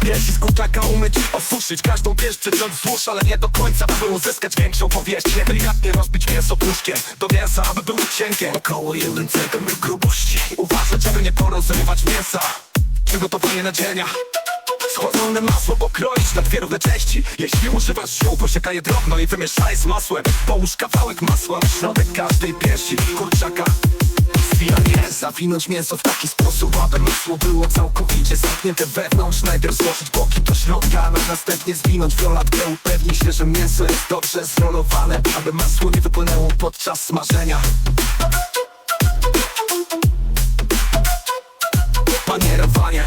piersi z kurczaka umyć Osuszyć każdą pierś, przyciąć wzdłuż Ale nie do końca, aby uzyskać większą powierzchnię. Delikatnie rozbić mięso tłuszkiem Do mięsa, aby było cienkie Około 1 cm grubości. Uważać, aby nie porozrywać mięsa. Przygotowanie nadzienia. Schłodzone masło pokroić na dwie równe części. Jeśli używasz ziół, posiekaj je drobno i wymieszaj z masłem. Połóż kawałek masła na środek każdej piersi kurczaka Zawinąć mięso w taki sposób, aby masło było całkowicie zamknięte wewnątrz. Najpierw złożyć boki do środka, a następnie zwinąć w rolatkę Upewnij się, że mięso jest dobrze zrolowane, aby masło nie wypłynęło podczas smażenia Panierowanie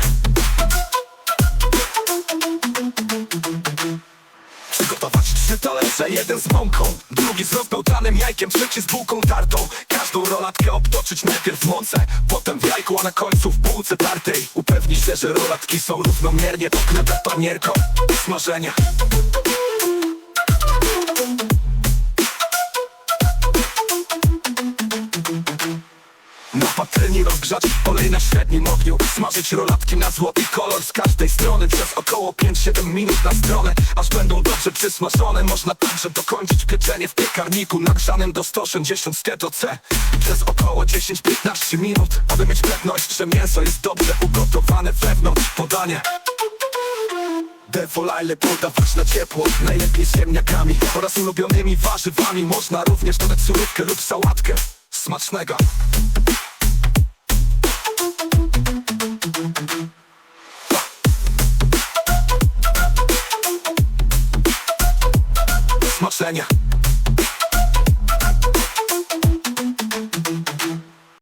Przygotować trzy talerze, jeden z mąką Drugi z rozpełtanym jajkiem, trzeci z bułką tartą Każdą rolatkę obtoczyć najpierw w mące Potem w jajku, a na końcu w bułce tartej. Upewnij się, że rolatki są równomiernie pokryte panierką Smażenia Na patelni rozgrzać olej na średnim ogniu Smażyć rolatki na złoty kolor z każdej strony Przez około 5-7 minut na stronę Aż będą dobrze przysmażone Można także dokończyć pieczenie w piekarniku Nagrzanym do 180 stopni C. Przez około 10-15 minut Aby mieć pewność, że mięso jest dobrze ugotowane wewnątrz Podanie. Defolajle podawać na ciepło Najlepiej ziemniakami oraz ulubionymi warzywami Można również dodać surówkę lub sałatkę Smacznego Lasagna.